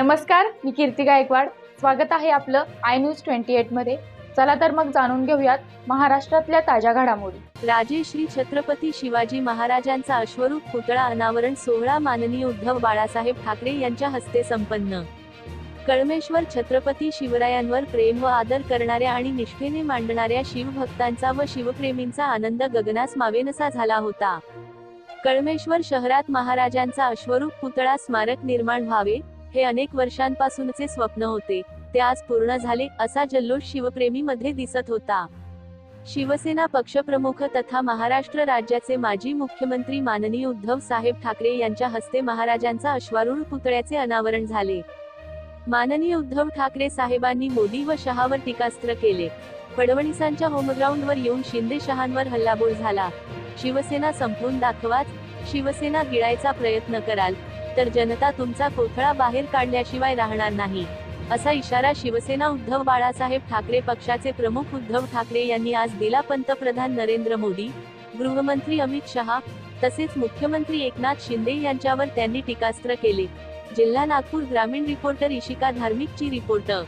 नमस्कार मी कीर्ती गायकवाड. स्वागत आहे आपलं आय न्यूज ट्वेंटी एटमध्ये. चला तर मग जाणून घेऊयात महाराष्ट्रातल्या ताज्या घडामोडी. राजे श्री छत्रपती शिवाजी महाराजांचा अश्वरूप पुतळा अनावरण सोहळा माननीय उद्धव बाळासाहेब ठाकरे यांच्या हस्ते संपन्न. कळमेश्वर छत्रपती शिवरायांवर प्रेम व आदर करणाऱ्या आणि निष्ठेने मांडणाऱ्या शिवभक्तांचा व शिवप्रेमींचा आनंद गगनास मावेनसा झाला होता. कळमेश्वर शहरात महाराजांचा अश्वरूप पुतळा स्मारक निर्माण व्हावे हे अनेक वर्षांपासूनचे स्वप्न होते. ते आज पूर्ण झाले असा जल्लोष शिवप्रेमी मध्ये दिसत होता. शिवसेना पक्षप्रमुख तथा महाराष्ट्र राज्याचे माजी मुख्यमंत्री माननीय उद्धव साहेब ठाकरे यांच्या हस्ते महाराजांचा अश्वारूढ पुतळ्याचे अनावरण झाले. माननीय उद्धव ठाकरे साहेबांनी मोदी व शहावर टीकास्त्र केले. फडणवीसांच्या होमग्राऊंडवर येऊन शिंदे शहांवर हल्लाबोल झाला. शिवसेना संपवून दाखवाच. शिवसेना गिळायचा प्रयत्न कराल. तर जनता तुमचा कोथळा बाहेर काढल्याशिवाय राहणार नाही असा इशारा शिवसेना उद्धव बाळासाहेब ठाकरे पक्षाचे प्रमुख उद्धव ठाकरे यांनी आज दिला पंतप्रधान नरेंद्र मोदी गृहमंत्री अमित शहा तसेच मुख्यमंत्री एकनाथ शिंदे यांच्यावर त्यांनी टीकास्त्र केले. जिल्हा नागपूर ग्रामीण रिपोर्टर इशिका धार्मिकची रिपोर्टर